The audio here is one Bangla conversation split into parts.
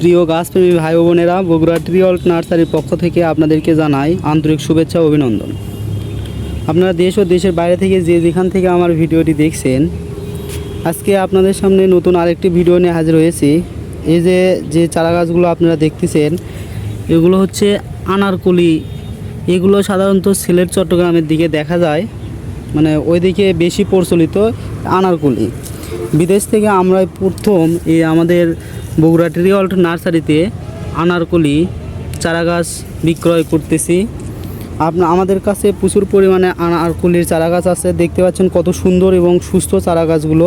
প্রিয় গাছপ্রেমী ভাই বোনেরা বগুড়া ট্রিঅল্ট নার্সারির পক্ষ থেকে আপনাদেরকে জানাই আন্তরিক শুভেচ্ছা অভিনন্দন। আপনারা দেশ ও দেশের বাইরে থেকে যে যেখান থেকে আমার ভিডিওটি দেখছেন, আজকে আপনাদের সামনে নতুন আরেকটি ভিডিও নিয়ে হাজির হয়েছি। এই যে যে চারা গাছগুলো আপনারা দেখতেছেন, এগুলো হচ্ছে আনারকলি। এগুলো সাধারণত সিলেট, চট্টগ্রামের দিকে দেখা যায় মানে ওইদিকে বেশি প্রচলিত আনারকলি। বিদেশ থেকে আমরা প্রথম এই আমাদের বগুড়া ট্রিঅল্ট নার্সারিতে আনারকলি চারা গাছ বিক্রয় করতেছি। আপনার আমাদের কাছে প্রচুর পরিমাণে আনারকলির চারা গাছ আছে। দেখতে পাচ্ছেন কত সুন্দর এবং সুস্থ চারা গাছগুলো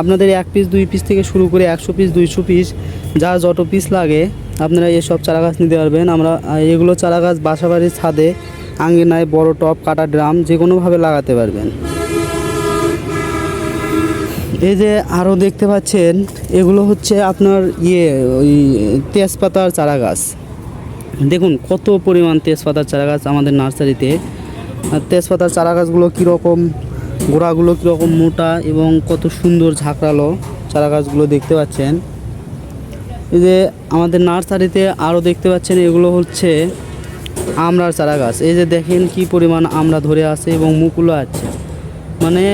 আপনাদের এক পিস দুই পিস থেকে শুরু করে একশো পিস দুইশো পিস যা যত পিস লাগে, আপনারা এসব চারা গাছ নিতে পারবেন। আমরা এগুলো চারা গাছ বাসাবাড়ির ছাদে, আঙ্গিনায় বড় টপ, কাটা ড্রাম যে কোনোভাবে লাগাতে পারবেন। এই যে আরও দেখতে পাচ্ছেন, এগুলো হচ্ছে আপনার ইয়ে ওই তেজপাতার চারা গাছ দেখুন, কত পরিমাণ তেজপাতার চারা গাছ আমাদের নার্সারিতে। আর তেজপাতার চারা গাছগুলো কীরকম, গোড়াগুলো কীরকম মোটা এবং কত সুন্দর ঝাঁকড়ালো চারা গাছগুলো দেখতে পাচ্ছেন। এই যে আমাদের নার্সারিতে আরও দেখতে পাচ্ছেন, এগুলো হচ্ছে আমড়ার চারা গাছ এই যে দেখেন কি পরিমাণ আমড়া ধরে আছে এবং মুকুলও আছে। মানে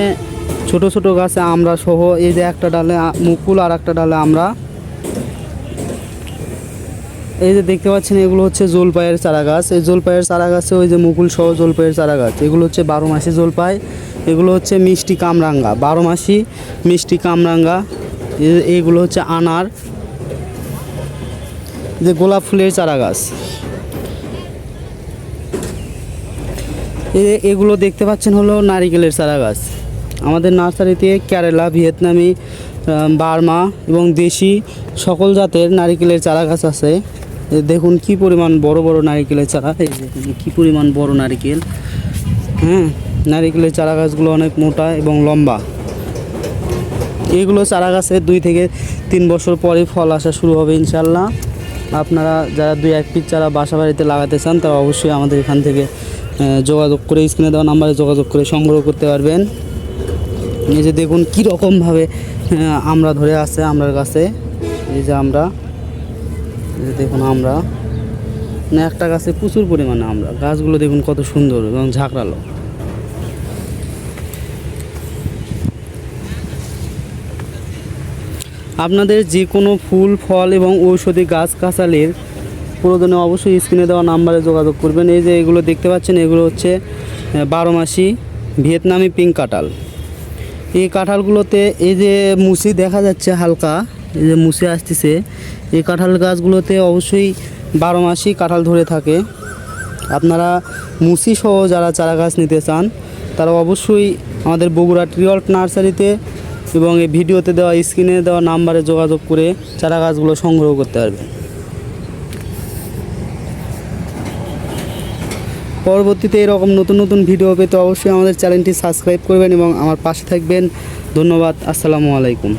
ছোট ছোট গাছে আমরা সহ এই যে একটা ডালে মুকুল আর একটা ডালে আমরা। এই যে দেখতে পাচ্ছেন, এগুলো হচ্ছে জলপাইয়ের চারা গাছ এই জলপাইয়ের চারা গাছে ওই যে মুকুল সহ জলপাইয়ের চারা গাছ এগুলো হচ্ছে বারো মাসি জলপাই। এগুলো হচ্ছে মিষ্টি কামরাঙ্গা। বারো মাসি মিষ্টি কামরাঙ্গা। এইগুলো হচ্ছে আনার। যে গোলাপ ফুলের চারা গাছ এগুলো দেখতে পাচ্ছেন হলো নারিকেলের চারা গাছ আমাদের নার্সারিতে কেরালা, ভিয়েতনামি বার্মা এবং দেশি সকল জাতের নারিকেলের চারা গাছ আছে। দেখুন কি পরিমাণ বড় বড় নারিকেলের চারা। এই দেখুন কি পরিমাণ বড় নারিকেল। হ্যাঁ নারিকেলের চারা গাছগুলো অনেক মোটা এবং লম্বা। এগুলো চারা গাছের দুই থেকে তিন বছর পরে ফল আসা শুরু হবে ইনশাল্লাহ আপনারা যারা দুই এক পিস চারা বাসা বাড়িতে লাগাতে চান, তারা অবশ্যই আমাদের এখান থেকে যোগাযোগ করে, স্ক্রিনে দেওয়া নাম্বারে যোগাযোগ করে সংগ্রহ করতে পারবেন। এই যে দেখুন কীরকমভাবে আমরা ধরে আছে আমরার কাছে। এই যে আমরা, এই যে দেখুন আমরা। একটা গাছে প্রচুর পরিমাণে আমরা। গাছগুলো দেখুন কত সুন্দর এবং ঝাঁকড়ালো। আপনাদের যে কোনো ফুল, ফল এবং ঔষধি গাছ গাছালির প্রয়োজনে অবশ্যই স্ক্রিনে দেওয়া নাম্বারে যোগাযোগ করবেন। এই যে এগুলো দেখতে পাচ্ছেন, এগুলো হচ্ছে বারো মাসি ভিয়েতনামি পিঙ্ক কাঁঠাল। এই কাঁঠালগুলোতে এই যে মুসি দেখা যাচ্ছে হালকা, এই যে মুসি আসতেছে, এই কাঁঠাল গাছগুলোতে অবশ্যই বারো মাসই কাঁঠাল ধরে থাকে। আপনারা মুসি সহ যারা চারা গাছ নিতে চান, তারা অবশ্যই আমাদের বগুড়া ট্রিঅল্ট নার্সারিতে এবং এই ভিডিওতে দেওয়া স্ক্রিনে দেওয়া নাম্বারে যোগাযোগ করে চারা গাছগুলো সংগ্রহ করতে পারবেন। পরবর্তীতে এরকম নতুন নতুন ভিডিও পেতে অবশ্যই আমাদের চ্যানেলটি সাবস্ক্রাইব করবেন এবং আমার পাশে থাকবেন। ধন্যবাদ, আসসালামু আলাইকুম।